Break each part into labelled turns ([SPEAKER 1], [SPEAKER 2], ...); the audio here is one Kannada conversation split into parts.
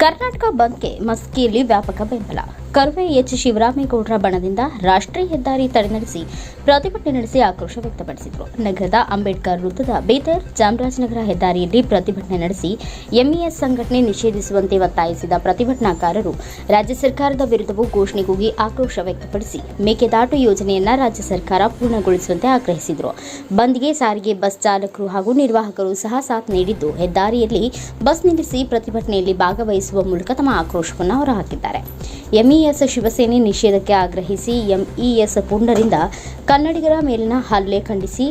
[SPEAKER 1] ಕರ್ನಾಟಕ ಬಂದ್ಗೆ ಮಸ್ಕಿಯಲ್ಲಿ ವ್ಯಾಪಕ ಬೆಂಬಲ ಕರ್ವೆ ಎಚ್ ಶಿವರಾಮೇಗೌಡರ ಬಣದಿಂದ ರಾಷ್ಟ್ರೀಯ ಹೆದ್ದಾರಿ ತಡೆ ನಡೆಸಿ ಪ್ರತಿಭಟನೆ ನಡೆಸಿ ಆಕ್ರೋಶ ವ್ಯಕ್ತಪಡಿಸಿದರು. ನಗರದ ಅಂಬೇಡ್ಕರ್ ವೃತ್ತದ ಬೀದರ್ ಚಾಮರಾಜನಗರ ಹೆದ್ದಾರಿಯಲ್ಲಿ ಪ್ರತಿಭಟನೆ ನಡೆಸಿ ಎಂಇಎಸ್ ಸಂಘಟನೆ ನಿಷೇಧಿಸುವಂತೆ ಒತ್ತಾಯಿಸಿದ ಪ್ರತಿಭಟನಾಕಾರರು ರಾಜ್ಯ ಸರ್ಕಾರದ ವಿರುದ್ಧವೂ ಘೋಷಣೆ ಕೂಗಿ ಆಕ್ರೋಶ ವ್ಯಕ್ತಪಡಿಸಿ ಮೇಕೆದಾಟು ಯೋಜನೆಯನ್ನ ರಾಜ್ಯ ಸರ್ಕಾರ ಪೂರ್ಣಗೊಳಿಸುವಂತೆ ಆಗ್ರಹಿಸಿದರು. ಬಂದ್ಗೆ ಸಾರಿಗೆ ಬಸ್ ಚಾಲಕರು ಹಾಗೂ ನಿರ್ವಾಹಕರು ಸಹ ಸಾಥ್ ನೀಡಿದ್ದು, ಹೆದ್ದಾರಿಯಲ್ಲಿ ಬಸ್ ನಿಲ್ಲಿಸಿ ಪ್ರತಿಭಟನೆಯಲ್ಲಿ ಭಾಗವಹಿಸುವ ಮೂಲಕ ತಮ್ಮ ಆಕ್ರೋಶವನ್ನು ಹೊರಹಾಕಿದ್ದಾರೆ. ಎಂಇಎಸ್ ಶಿವಸೇನೆ ನಿಷೇಧಕ್ಕೆ ಆಗ್ರಹಿಸಿ ಎಂಇಎಸ್ ಪುಂಡರಿಂದ ಕನ್ನಡಿಗರ ಮೇಲಿನ ಹಲ್ಲೆ ಖಂಡಿಸಿ.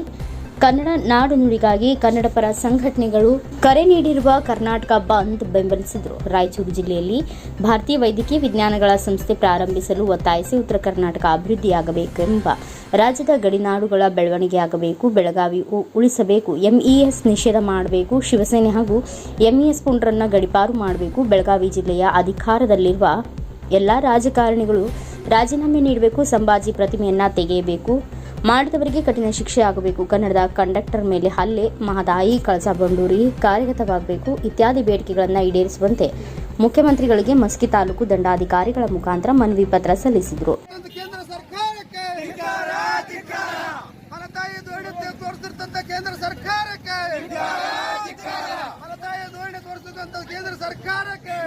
[SPEAKER 1] ಕನ್ನಡ ನಾಡು ನುಡಿಗಾಗಿ ಕನ್ನಡ ಪರ ಸಂಘಟನೆಗಳು ಕರೆ ನೀಡಿರುವ ಕರ್ನಾಟಕ ಬಂದ್ ಬೆಂಬಲಿಸಿದರು. ರಾಯಚೂರು ಜಿಲ್ಲೆಯಲ್ಲಿ ಭಾರತೀಯ ವೈದ್ಯಕೀಯ ವಿಜ್ಞಾನಗಳ ಸಂಸ್ಥೆ ಪ್ರಾರಂಭಿಸಲು ಒತ್ತಾಯಿಸಿ ಉತ್ತರ ಕರ್ನಾಟಕ ಅಭಿವೃದ್ಧಿಯಾಗಬೇಕೆಂಬ ರಾಜ್ಯದ ಗಡಿನಾಡುಗಳ ಬೆಳವಣಿಗೆಯಾಗಬೇಕು, ಬೆಳಗಾವಿ ಉಳಿಸಬೇಕು, ಎಂಇಎಸ್ ನಿಷೇಧ ಮಾಡಬೇಕು, ಶಿವಸೇನೆ ಹಾಗೂ ಎಂಇಎಸ್ ಪುಂಡ್ರನ್ನ ಗಡಿಪಾರು ಮಾಡಬೇಕು, ಬೆಳಗಾವಿ ಜಿಲ್ಲೆಯ ಅಧಿಕಾರದಲ್ಲಿರುವ ಎಲ್ಲ ರಾಜಕಾರಣಿಗಳು ರಾಜೀನಾಮೆ ನೀಡಬೇಕು, ಸಂಭಾಜಿ ಪ್ರತಿಮೆಯನ್ನ ತೆಗೆಯಬೇಕು, ಮಾಡಿದವರಿಗೆ ಕಠಿಣ ಶಿಕ್ಷೆ ಆಗಬೇಕು, ಕನ್ನಡದ ಕಂಡಕ್ಟರ್ ಮೇಲೆ ಹಲ್ಲೆ, ಮಹದಾಯಿ, ಕಳಸಾ ಬಂಡೂರಿ ಕಾರ್ಯಗತವಾಗಬೇಕು ಇತ್ಯಾದಿ ಬೇಡಿಕೆಗಳನ್ನು ಈಡೇರಿಸುವಂತೆ ಮುಖ್ಯಮಂತ್ರಿಗಳಿಗೆ ಮಸ್ಕಿ ತಾಲೂಕು ದಂಡಾಧಿಕಾರಿಗಳ ಮುಖಾಂತರ ಮನವಿ ಪತ್ರ ಸಲ್ಲಿಸಿದರು.
[SPEAKER 2] ಕೇಂದ್ರ ಸರ್ಕಾರಕ್ಕೆ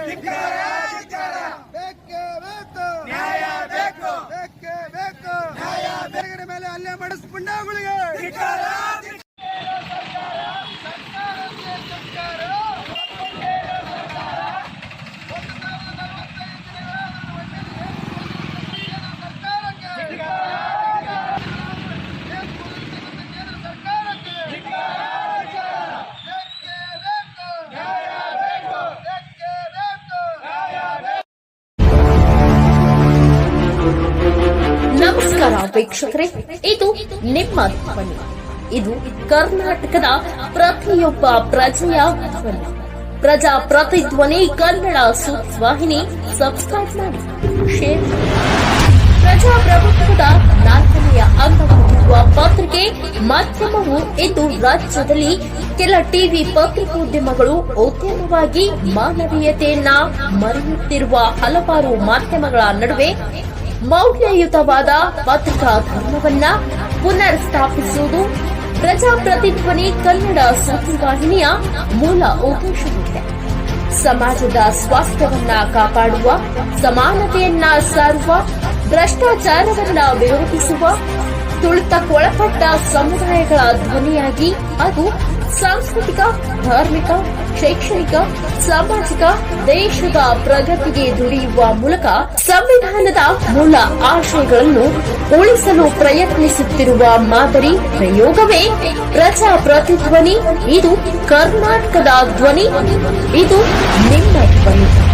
[SPEAKER 2] ಬೇಗಡೆ ಮೇಲೆ
[SPEAKER 3] ವೀಕ್ಷಕರೇ, ಇದು ನಿಮ್ಮ ಧ್ವನಿ ಇದು ಕರ್ನಾಟಕದ ಪ್ರತಿಯೊಬ್ಬ ಪ್ರಜೆಯ ಧ್ವನಿ ಪ್ರಜಾ ಪ್ರತಿಧ್ವನಿ ಕನ್ನಡ ಸುದ್ದಿವಾಹಿನಿ ಸಬ್ಸ್ಕ್ರೈಬ್ ಮಾಡಿ ಶೇರ್. ಪ್ರಜಾಪ್ರಭುತ್ವದ ನಾಲ್ಕನೆಯ ಅಂಗವಾಗಿರುವ ಪತ್ರಿಕೆ ಮಾಧ್ಯಮವು ಇಂದು ರಾಜ್ಯದಲ್ಲಿ ಕೆಲ ಟಿವಿ ಪತ್ರಿಕೋದ್ಯಮಗಳು ಉದ್ಯಮವಾಗಿ ಮಾನವೀಯತೆಯನ್ನ ಮರೆಯುತ್ತಿರುವ ಹಲವಾರು ಮಾಧ್ಯಮಗಳ ನಡುವೆ ಮೌಲ್ಯಯುತವಾದ ಪತ್ರಿಕಾ ಧರ್ಮವನ್ನ ಪುನರ್ ಸ್ಥಾಪಿಸುವುದು ಪ್ರಜಾಪ್ರತಿಧ್ವನಿ ಕನ್ನಡ ಸುದ್ದಿವಾಹಿನಿಯ ಮೂಲ ಉದ್ದೇಶವಾಗಿದೆ. ಸಮಾಜದ ಸ್ವಾಸ್ಥ್ಯವನ್ನ ಕಾಪಾಡುವ, ಸಮಾನತೆಯನ್ನ ಸಾರುವ, ಭ್ರಷ್ಟಾಚಾರವನ್ನ ವಿರೋಧಿಸುವ, ತುಳಿತಕ್ಕೊಳಪಟ್ಟ ಸಮುದಾಯಗಳ ಧ್ವನಿಯಾಗಿ ಅದು ಸಾಂಸ್ಕೃತಿಕ, ಧಾರ್ಮಿಕ, ಶೈಕ್ಷಣಿಕ, ಸಾಮಾಜಿಕ, ದೇಶದ ಪ್ರಗತಿಗೆ ದುಡಿಯುವ ಮೂಲಕ ಸಂವಿಧಾನದ ಮೂಲ ಆಶಯಗಳನ್ನು ಉಳಿಸಲು ಪ್ರಯತ್ನಿಸುತ್ತಿರುವ ಮಾದರಿ ಪ್ರಯೋಗವೇ ಪ್ರಜಾ ಪ್ರತಿಧ್ವನಿ. ಇದು ಕರ್ನಾಟಕದ ಧ್ವನಿ. ಇದು ನಿಮ್ಮ ಧ್ವನಿ.